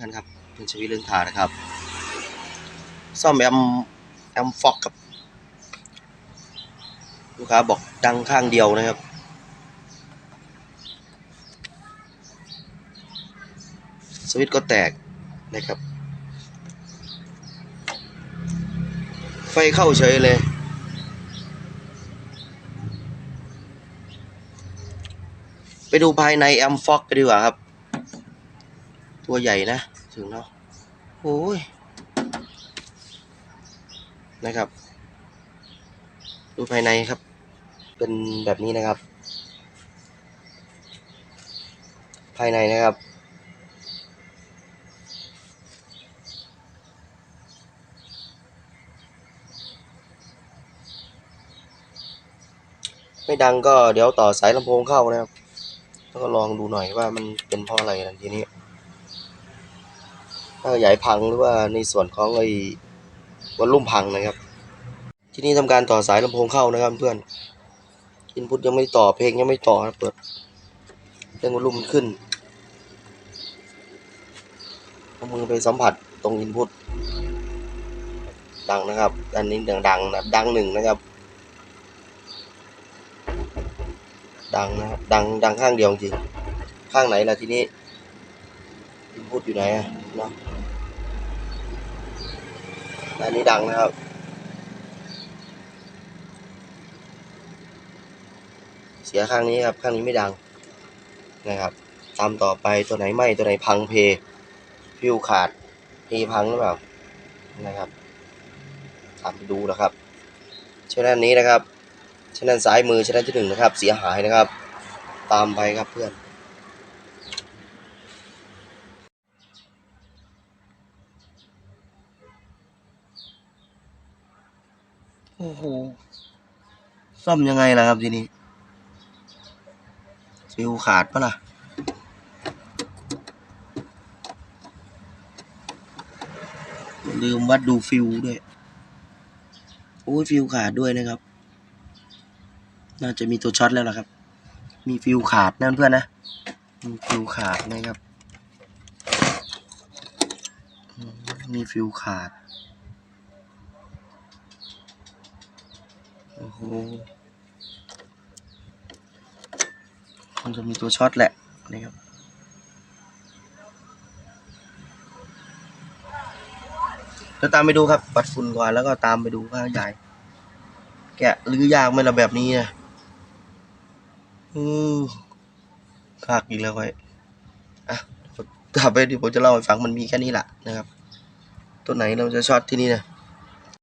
พื่อนครับเพื่อนชวิตเรื่องถานะครับ ซ่อมแอมแอมฟอกครับ ลูกค้าบอกดังข้างเดียวนะครับสวิตก็แตกนะครับ ไฟเข้าเฉยเลย ไปดูภายในแอมฟอกกันดีกว่าครับ ตัวใหญ่นะ ถึงเนาะโอ้ยนะครับ ดูภายในครับ เป็นแบบนี้นะครับ ภายในนะครับ ไม่ดังก็เดี๋ยวต่อสายลำโพงเข้านะครับแล้วก็ลองดูหน่อยว่ามันเป็นเพราะอะไรนะทีนี้ ถ้าใหญ่พังหรือว่าในส่วนของไอ้วอลลุ่มพังนะครับ ที่นี่ทำการต่อสายลำโพงเข้านะครับเพื่อนอินพุตยังไม่ต่อเพลงยังไม่ต่อนะเปิดเรื่องวอลลุ่มมันขึ้นเอามือไปสัมผัสตรงอินพุตดังนะครับอันนี้ดังดังๆนะดังหนึ่งนะครับ ดังนะครับดังดังข้างเดียวจริงข้างไหนล่ะทีนี้อินพุตอยู่ไหนอะ นาะอันนี้ดังนะครับเสียข้างนี้ครับข้างนี้ไม่ดังนะครับตามต่อไปตัวไหนไหมตัวไหนพังเพฟิวขาดเพพังหรือเปล่านะครับตามไปดูนะครับช่วงนี้นะครับช่วงซ้ายมือช่วงที่หนึ่งนะครับ เสียหายนะครับ ตามไปครับเพื่อน โอ้โห ซ่อมยังไงล่ะครับทีนี้ฟิวขาดปะล่ะ ลืมวัดดูฟิวด้วย โอ้ยฟิวขาดด้วยนะครับ น่าจะมีตัวช็อตแล้วล่ะครับ มีฟิวขาดนะเพื่อนนะ มีฟิวขาดนะครับ มีฟิวขาด โอ้โห มันจะมีตัวช็อตแหละนะครับเดี๋ยวตามไปดูครับ ปัดฝุ่นก่อนแล้วก็ตามไปดูว่าใหญ่ แกะหรือยากไหมล่ะแบบนี้นะอือคากอีกแล้วค่อยอะต่อไปเดี๋ยวผมจะเล่าให้ฟังมันมีแค่นี้แหละนะครับ ตัวไหนเราจะช็อตที่นี่นะ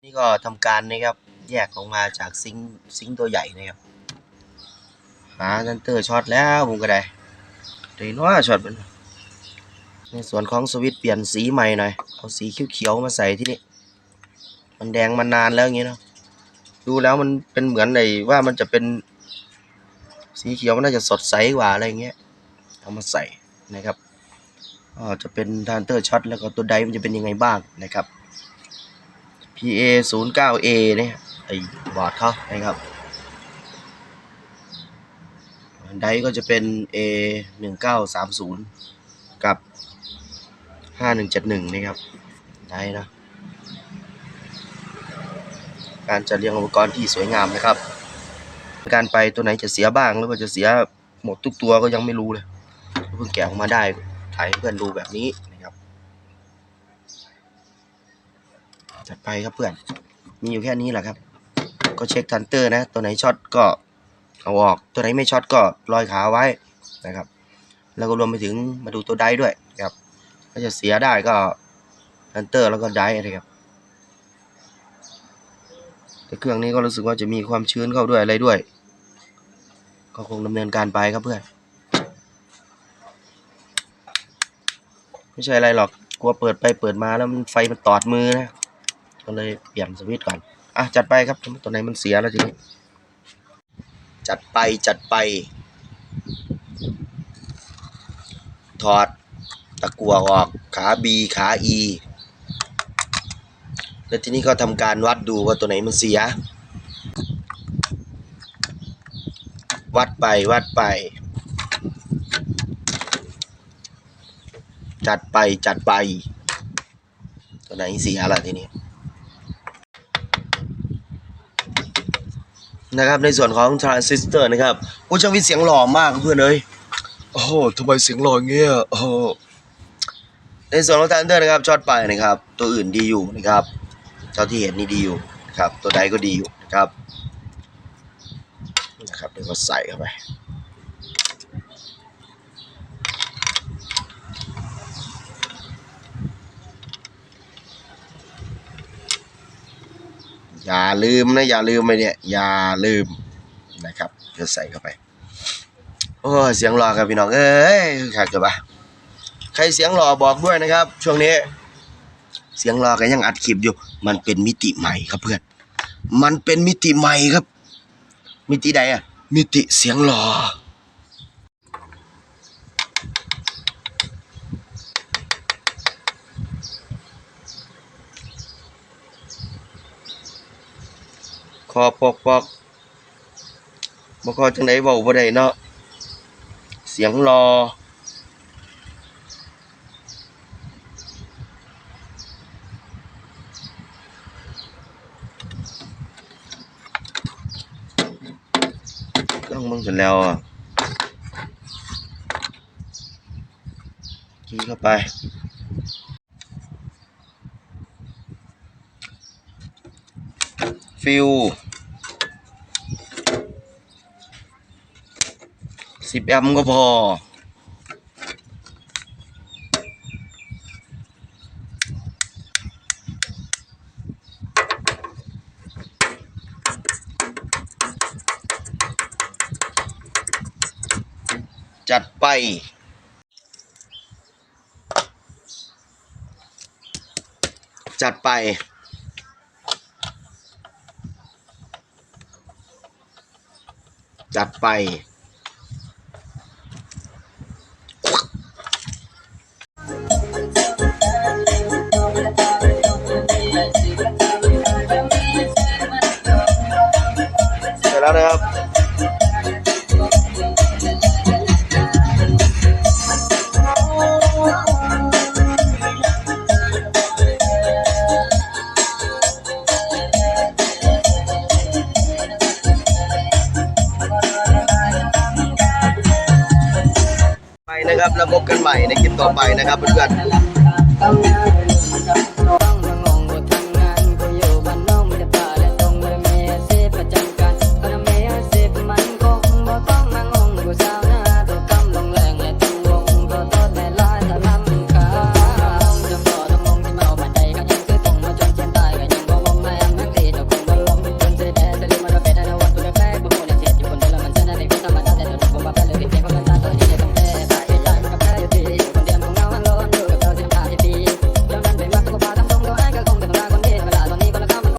นี่ก็ทำการนะครับ แยกออกมาจากซิงซิงตัวใหญ่นะครับหาซันเตอร์ช็อตแล้วผมก็ได้ดี๋ยวว่าช็อตมันในส่วนของสวิตช์เปลี่ยนสีใหม่หน่อย เอาสีเขียวๆมาใส่ที่นี่มันแดงมานานแล้วอย่างงี้เนาะดูแล้วมันเป็นเหมือนในว่ามันจะเป็น สีเขียวมันน่าจะสดใสกว่าอะไรเงี้ยเอามาใส่นะครับก็จะเป็นทานเตอร์ช็อตแล้วก็ตัวไดมันจะเป็นยังไงบ้างนะครับ PA 0 9 A เนี่ย ไอ้บอร์ดเขานะครับไดก็จะเป็น A 1 9 3 0 กับ 5171 นะครับไดนะ การจัดเรียงอุปกรณ์ที่สวยงามนะครับ การไปตัวไหนจะเสียบ้างหรือว่าจะเสียหมดทุกตัวก็ยังไม่รู้เลย เพิ่งแกะออกมาได้ ถ่ายเพื่อนดูแบบนี้นะครับ จัดไปครับเพื่อน มีอยู่แค่นี้แหละครับ ก็เช็คทันเตอร์นะ ตัวไหนช็อตก็เอาออก ตัวไหนไม่ช็อตก็ลอยขาไว้นะครับ แล้วก็รวมไปถึงมาดูตัวไดด้วยนะครับถ้าจะเสียได้ก็ทันเตอร์แล้วก็ไดนะครับแต่เครื่องนี้ก็รู้สึกว่าจะมีความชื้นเข้าด้วยอะไรด้วย ก็คงดำเนินการไปครับเพื่อน ไม่ใช่อะไรหรอกกลัวเปิดไปเปิดมาแล้วมันไฟมันตอดมือนะ ก็เลยเปลี่ยนสวิตช์ก่อน อะจัดไปครับตัวไหนมันเสียแล้วทีนี้จัดไปจัดไป ถอดตะกั่วออกขา B ขา E แล้วทีนี้ก็ทำการวัดดูว่าตัวไหนมันเสีย วัดไปวัดไป จัดไปจัดไป ตัวไหนเสียล่ะทีนี้ นะครับในส่วนของทรานซิสเตอร์นะครับโอ้ช่างวิทย์เสียงหล่อมากเพื่อนเอ้ยโอ้โหทำไมเสียงหล่อเงี้ยโอ้ในส่วนของทรานซิสเตอร์นะครับช็อตไปนะครับ ตัวอื่นดีอยู่นะครับเท่าที่เห็นนี่ดีอยู่นะครับตัวใดก็ดีอยู่นะครับนะครับเดี๋ยวก็ใส่เข้าไป อย่าลืมนะอย่าลืมไปเนี่ยอย่าลืมนะครับจะใส่เข้าไปโอ้เสียงหล่อครับพี่น้องเอ้ยขาดจะปะใครเสียงหล่อบอกด้วยนะครับ ช่วงนี้ เสียงหลอก็ยังอัดคลิปอยู่ มันเป็นมิติใหม่ครับเพื่อน มันเป็นมิติใหม่ครับ มิติใดอะมิติเสียงหล่อ อปอกปอกบ่คอจังไดเว้าบ่ได้เนาะเสียงหล่อต้องมึงเสร็จแล้วอะกินเข้าไปฟิว สิบแอมก็พอ จัดไปจัดไป จัดไป แล้วนะครับไปนะครับแล้วพบกันใหม่ในคลิปต่อไปนะครับเพื่อนๆ